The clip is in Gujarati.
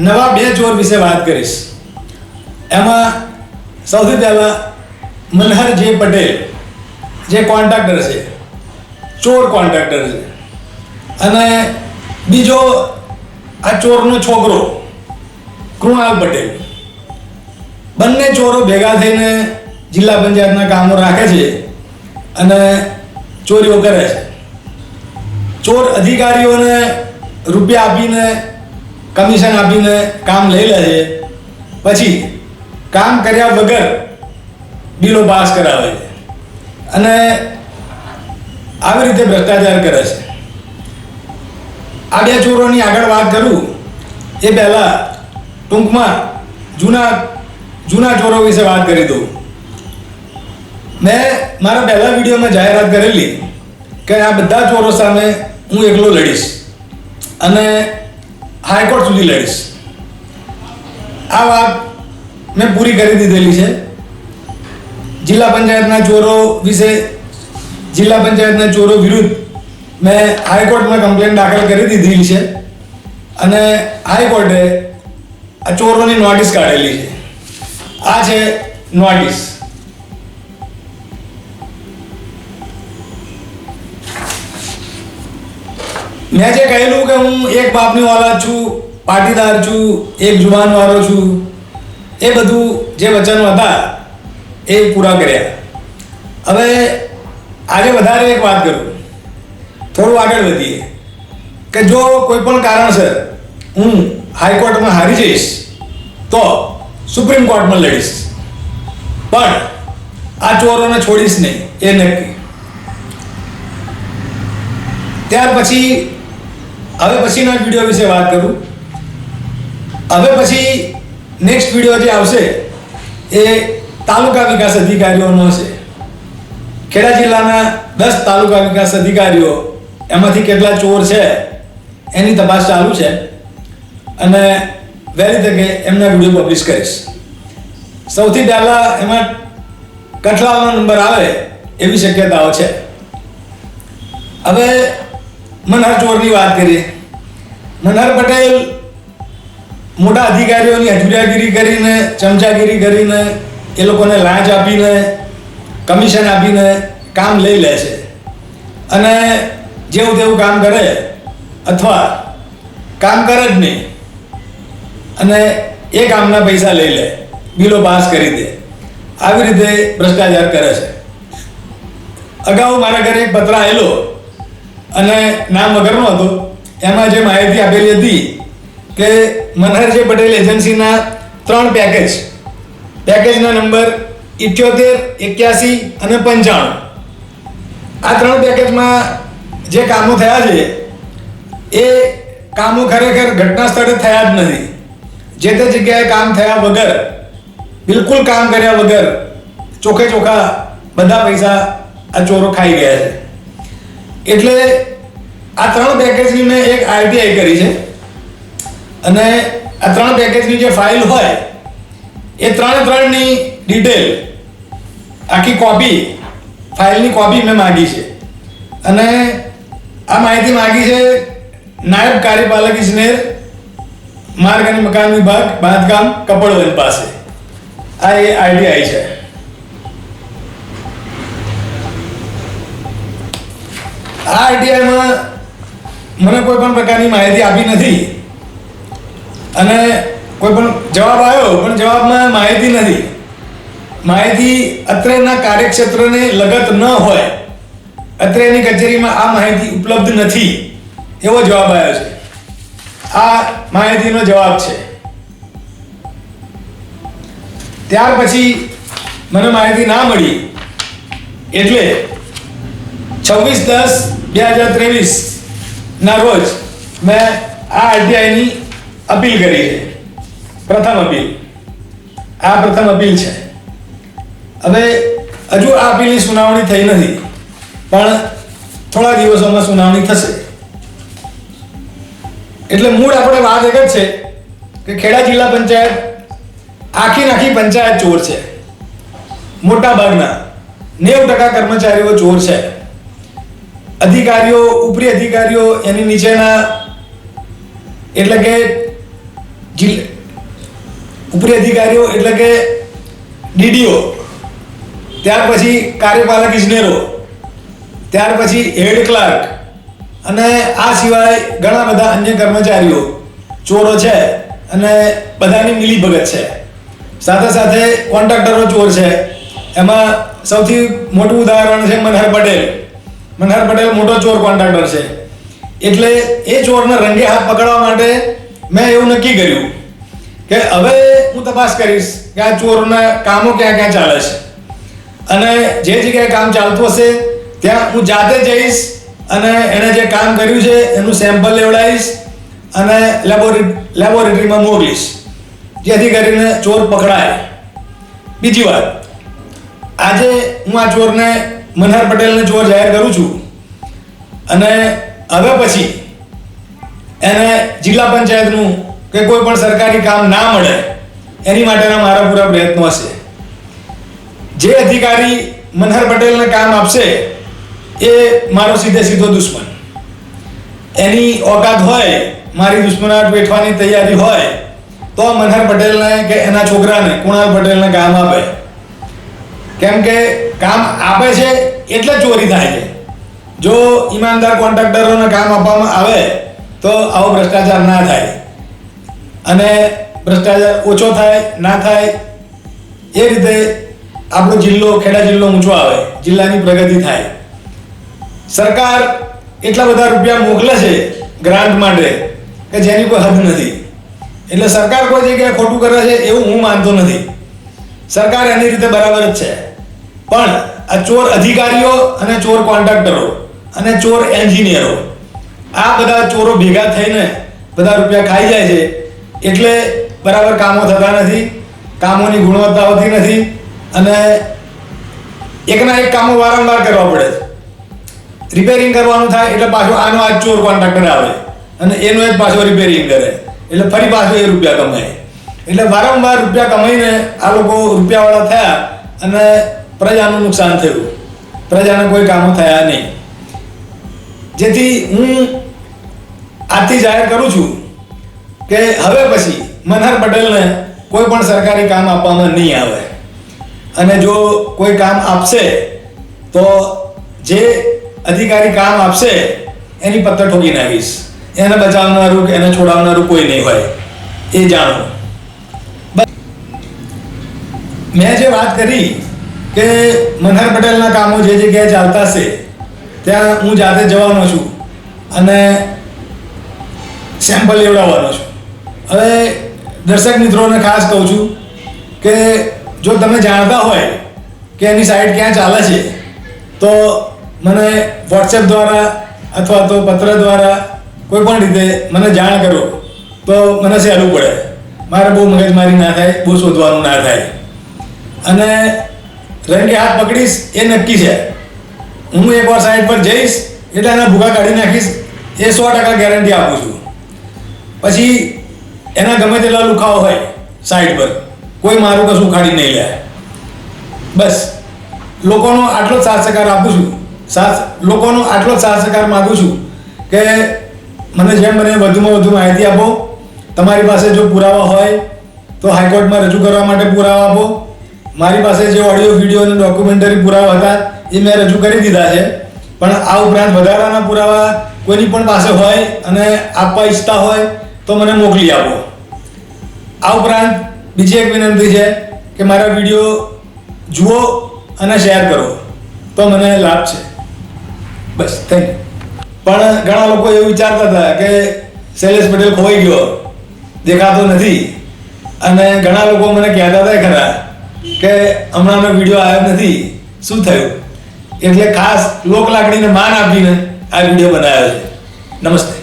નવા બે ચોર વિશે વાત કરીશ. એમાં સૌથી પહેલાં મનહરજી પટેલ, જે કોન્ટ્રાક્ટર છે, ચોર કોન્ટ્રાક્ટર છે. અને બીજો આ ચોરનો છોકરો, કૃણાલ પટેલ. બંને ચોરો ભેગા થઈને જિલ્લા પંચાયતના કામો રાખે છે અને ચોરીઓ કરે છે. ચોર અધિકારીઓને રૂપિયા આપીને કમિશન આપીને કામ લઈ લે છે પછી કામ કર્યા વગર બિલો પાસ કરાવે છે. અને આવી રીતે ભ્રષ્ટાચાર કરે છે. આ બે ચોરોની આગળ વાત કરું, એ પહેલાં ટૂંકમાં જૂના જૂના ચોરો વિશે વાત કરી દઉં. મેં મારા પહેલા વિડીયોમાં જાહેરાત કરેલી કે આ બધા ચોરો સામે હું એકલો લડીશ. અને હાઈકોર્ટ સુધી લડીશ. આ વાત મેં પૂરી કરી દીધેલી છે. જિલ્લા પંચાયતના ચોરો વિશે, જિલ્લા પંચાયતના ચોરો વિરુદ્ધ મેં હાઈકોર્ટમાં કમ્પ્લેન દાખલ કરી દીધેલી છે. અને હાઈકોર્ટે આ ચોરોની નોટિસ કાઢેલી છે. આ છે નોટિસ. મેં જે કહેલું કે હું એક બાપની ઓલાદ છું, પાટીદાર છું, એક જુવાન વાળો છું, એ બધું જે વચનો હતા, એ પૂરા કર્યા. હવે આજે વધારે એક વાત કરું. થોડું આગળ વધીએ. કે જો કોઈ પણ કારણસર હું હાઈકોર્ટમાં હારી જઈશ, તો સુપ્રીમ કોર્ટમાં લડીશ. પણ આ ચોરોને છોડીશ નહીં, એ નક્કી. ત્યાર પછી હવે પછીના વીડિયો વિશે વાત કરું. હવે પછી નેક્સ્ટ વીડિયો જે આવશે એ તાલુકા વિકાસ અધિકારીઓનો હશે ખેડા જિલ્લાના દસ તાલુકા વિકાસ અધિકારીઓ, એમાંથી કેટલા ચોર છે, એની તપાસ ચાલુ છે. અને વહેલી તકે એમના વીડિયો પબ્લિશ કરીશ. સૌથી પહેલાં એમાં કઠલાવાનો નંબર આવે એવી શક્યતાઓ છે. હવે મનહર ચોરની વાત કરીએ. મનહર પટેલ મોટા અધિકારીઓની હજુરિયાગીરી કરીને, ચમચાગીરી કરીને, એ લોકોને લાંચ આપીને, કમિશન આપીને કામ લઈ લે છે. અને જેવું તેવું કામ કરે, અથવા કામ કરે જ નહીં, અને એ કામના પૈસા લઈ લે, બિલો પાસ કરી દે. આવી રીતે ભ્રષ્ટાચાર કરે છે. અગાઉ મારા ઘરે એક પત્ર આવેલો અને નામ વગરનો હતો. એમાં જે માહિતી આપેલી હતી કે મનહરજી પટેલ એજન્સીના ત્રણ પેકેજ પેકેજના નંબર ઇઠ્યોતેર, એક્યાસી અને પંચાણું. આ ત્રણ પેકેજમાં જે કામો થયા છે, એ કામો ખરેખર ઘટના સ્થળે થયા જ નથી. જે તે જગ્યાએ કામ થયા વગર, બિલકુલ કામ કર્યા વગર ચોખે ચોખા બધા પૈસા આ ચોરો ખાઈ ગયા છે. એટલે આ ત્રણ પેકેજની મેં એક આરટીઆઈ કરી છે. અને આ ત્રણ પેકેજની જે ફાઇલ હોય, એ ત્રણે ત્રણની ડિટેલ આખી કોપી ફાઇલની કોપી મેં માગી છે. અને આ માહિતી માગી છે નાયબ કાર્યપાલક ઇજનેર, માર્ગ અને મકાન વિભાગ, બાંધકામ કપડવેલ પાસે. આ એ આઈડીઆઈ છે. આ આઈટીઆઈમાં મને કોઈ પણ પ્રકારની માહિતી આપી નથી. અને કોઈ પણ જવાબ આવ્યો, પણ જવાબમાં માહિતી નથી. માહિતી અત્રેના કાર્યક્ષેત્રને લગત ન હોય, અત્રેની કચેરીમાં આ માહિતી ઉપલબ્ધ નથી, એવો જવાબ આવ્યો છે. આ માહિતીનો જવાબ છે. ત્યાર પછી મને માહિતી ના મળી, એટલે છવ્વીસ દસ બે હજાર ત્રેવીસ ના રોજ મેં આ આરટીઆઈની અપીલ કરી છે. પ્રથમ અપીલ. આ પ્રથમ અપીલ છે. હવે હજુ આ અપીલની સુનાવણી થઈ નથી, પણ થોડા દિવસોમાં સુનાવણી થશે. એટલે મૂળ આપણે વાત એક જ છે કે ખેડા જિલ્લા પંચાયત આખી નાખી પંચાયત ચોર છે. મોટા ભાગના નેવું ટકા કર્મચારીઓ ચોર છે. અધિકારીઓ, ઉપરી અધિકારીઓ એની નીચેના, એટલે કે ઉપરી અધિકારીઓ એટલે કે ડીડીઓ, ત્યાર પછી કાર્યપાલક ઇજનેરો, ત્યાર પછી હેડ ક્લાર્ક, અને આ સિવાય ઘણા બધા અન્ય કર્મચારીઓ, ચોરો છે, અને બધાની મિલીભગત છે. સાથે સાથે કોન્ટ્રાક્ટરો ચોર છે. એમાં સૌથી મોટું ઉદાહરણ છે મનહર પટેલ. મનહર પટેલ મોટો ચોર કોન્ટ્રાક્ટર છે. એટલે એ ચોરને રંગે હાથ પકડવા માટે મેં એવું નક્કી કર્યું કે હવે હું તપાસ કરીશ કે આ ચોરના કામો ક્યાં ક્યાં ચાલે છે. અને જે જગ્યાએ કામ ચાલતું હશે, ત્યાં હું જાતે જઈશ અને એણે જે કામ કર્યું છે, એનું સેમ્પલ લેવડાવીશ અને લેબોરેટરી લેબોરેટરીમાં મોકલીશ. જેથી કરીને ચોર પકડાય. બીજી વાત, આજે હું આ ચોરને મનહર પટેલને ચોર જાહેર કરું છું, અને હવે પછી એને જિલ્લા પંચાયતનું કે કોઈ પણ સરકારી કામ ના મળે, એની માટેના મારા પૂરા પ્રયત્નો હશે. જે અધિકારી મનહર પટેલને કામ આપશે, એ મારો સીધે સીધો દુશ્મન. એની ઓકાત હોય, મારી દુશ્મનાટ વેઠવાની તૈયારી હોય, તો મનહર પટેલને કે એના છોકરાને, કુણાલ પટેલને કામ આપે. કેમ કે કામ આપે છે એટલે ચોરી થાય છે. જો ઈમાનદાર કોન્ટ્રાક્ટરોને કામ આપવામાં આવે, તો આવો ભ્રષ્ટાચાર ના થાય. અને ભ્રષ્ટાચાર ઓછો થાય, ના થાય, એ રીતે આપણો જિલ્લો, ખેડા જિલ્લો ઊંચો આવે, જિલ્લાની પ્રગતિ થાય. સરકાર એટલા બધા રૂપિયા મોકલે છે ગ્રાન્ટ માટે કે જેની કોઈ હદ નથી. એટલે સરકાર કોઈ જગ્યાએ ખોટું કરે છે એવું હું માનતો નથી. સરકાર એની રીતે બરાબર જ છે. પણ આ ચોર અધિકારીઓ અને ચોર કોન્ટ્રાક્ટરો અને ચોર એન્જિનિયરો. આ બધા ચોરો ભેગા થઈને બધા રૂપિયા ખાઈ જાય છે. એટલે બરાબર કામો થતા નથી, કામોની ગુણવત્તા હોતી નથી અને એકના એક કામો વારંવાર કરવા પડે છે. રિપેરિંગ કરવાનું થાય એટલે પાછો આનો આ ચોર કોન્ટ્રાક્ટર આવે અને એનો એક પાછો રિપેરિંગ કરે. એટલે ફરી પાછો એ રૂપિયા કમાય. એટલે વારંવાર રૂપિયા કમાઈને આ લોકો રૂપિયાવાળા થયા અને પ્રજાનું નુકસાન થયું. પ્રજાને કોઈ કામો થયા નહીં. જેથી હું આજથી જાહેર કરું છું કે હવે પછી મનહર પટેલને કોઈ પણ સરકારી કામ આપવામાં નહીં આવે. અને જો કોઈ કામ આપશે, તો જે અધિકારી કામ આપશે, એની પત્તર ઠોકી નાખીશ એને બચાવનારું એને છોડાવનારું કોઈ નહીં હોય. એ જાણો. મેં જે વાત કરી કે મનહર પટેલના કામો જે જગ્યાએ ચાલતા છે, ત્યાં હું જાતે જવાનો છું અને સેમ્પલ લેવડાવવાનો છું. હવે દર્શક મિત્રોને ખાસ કહું છું કે જો તમે જાણતા હોય કે એની સાઈડ ક્યાં ચાલે છે, તો મને વોટ્સએપ દ્વારા અથવા તો પત્ર દ્વારા કોઈ પણ રીતે મને જાણ કરો, તો મને સહેલું પડે. મારે બહુ મગજમારી ના થાય, બહુ શોધવાનું ના થાય. અને રંગે હાથ પકડીશ, એ નક્કી છે. હું એકવાર સાઈડ પર જઈશ, એટલે એના ભૂખા કાઢી નાખીશ, એ સો ટકા ગેરંટી આપું છું. પછી એના ગમે તેટલા લુખાઓ હોય સાઈડ પર, કોઈ મારું કશું ઉખાડી નહીં લે. બસ. લોકોનો આટલો જ સાથ સહકાર આપું છું. સાથ લોકોનો આટલો જ સાથ સહકાર માગું છું કે મને જેમ મને વધુમાં વધુ માહિતી આપો. તમારી પાસે જો પુરાવા હોય, તો હાઈકોર્ટમાં રજૂ કરવા માટે પુરાવા આપો. મારી પાસે જે ઓડિયો વીડિયો અને ડોક્યુમેન્ટરી પુરાવા હતા, એ મેં રજૂ કરી દીધા છે. પણ આ ઉપરાંત વધારાના પુરાવા કોઈની પણ પાસે હોય અને આપવા ઈચ્છતા હોય, તો મને મોકલી આપો. આ ઉપરાંત બીજી એક વિનંતી છે કે મારા વીડિયો જુઓ અને શેર કરો. તો મને લાભ છે. બસ થેન્ક યુ પણ ઘણા લોકો એવું વિચારતા હતા કે શૈલેષ પટેલ ખોવાઈ ગયો. દેખાતો નથી. અને ઘણા લોકો મને કહેતા હતા ખરા કે હમણાંનો વીડિયો આવ્યો નથી. શું થયું? એટલે ખાસ લોક લાગણીને માન આપીને આ વીડિયો બનાવ્યો છે. નમસ્તે.